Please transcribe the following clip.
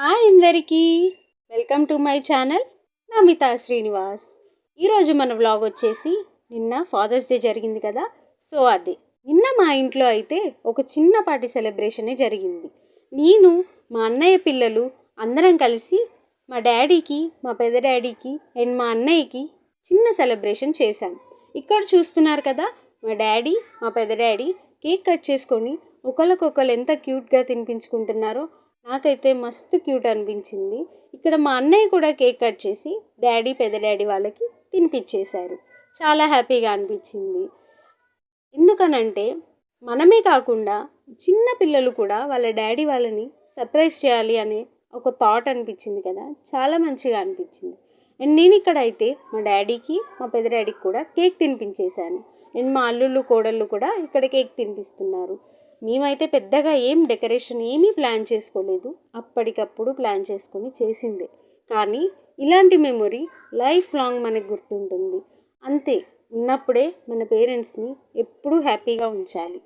Hi అందరికీ. Welcome to my channel Namitha Srinivas. ఈరోజు మన వ్లాగ్ వచ్చేసి నిన్న ఫాదర్స్ డే జరిగింది కదా? సో అది. నిన్న మా ఇంట్లో అయితే ఒక చిన్నపాటి సెలబ్రేషనే జరిగింది. నేను మా అన్నయ్య పిల్లలు అందరం కలిసి మా డాడీకి మా పెద్ద డాడీకి అండ్ మా అన్నయ్యకి చిన్న సెలబ్రేషన్ చేశాం. ఇక్కడ చూస్తున్నారు కదా మా డాడీ మా పెద్ద డాడీ కేక్ కట్ చేసుకొని ఒకరికొకరు ఎంత క్యూట్గా తినిపించుకుంటున్నారో నాకైతే మస్తు క్యూట్ అనిపించింది. ఇక్కడ మా అన్నయ్య కూడా కేక్ కట్ చేసి డాడీ పెద్ద డాడీ వాళ్ళకి తినిపించేశారు చాలా హ్యాపీగా అనిపించింది. ఎందుకనంటే మనమే కాకుండా చిన్న పిల్లలు కూడా వాళ్ళ డాడీ వాళ్ళని సర్ప్రైజ్ చేయాలి అనే ఒక థాట్ అనిపించింది కదా చాలా మంచిగా అనిపించింది. అండ్ నేను ఇక్కడ అయితే మా డాడీకి మా పెద్ద డాడీకి కూడా కేక్ తినిపించేశాను. అండ్ మా అల్లుళ్ళు కోడళ్ళు కూడా ఇక్కడ కేక్ తినిపిస్తున్నారు. మేమైతే పెద్దగా ఏం డెకరేషన్ ఏమీ ప్లాన్ చేసుకోలేదు. అప్పటికప్పుడు ప్లాన్ చేసుకొని చేసిందే. కానీ ఇలాంటి మెమొరీ లైఫ్ లాంగ్ మనకు గుర్తుంటుంది. అంతే ఉన్నప్పుడే మన పేరెంట్స్ని ఎప్పుడూ హ్యాపీగా ఉంచాలి.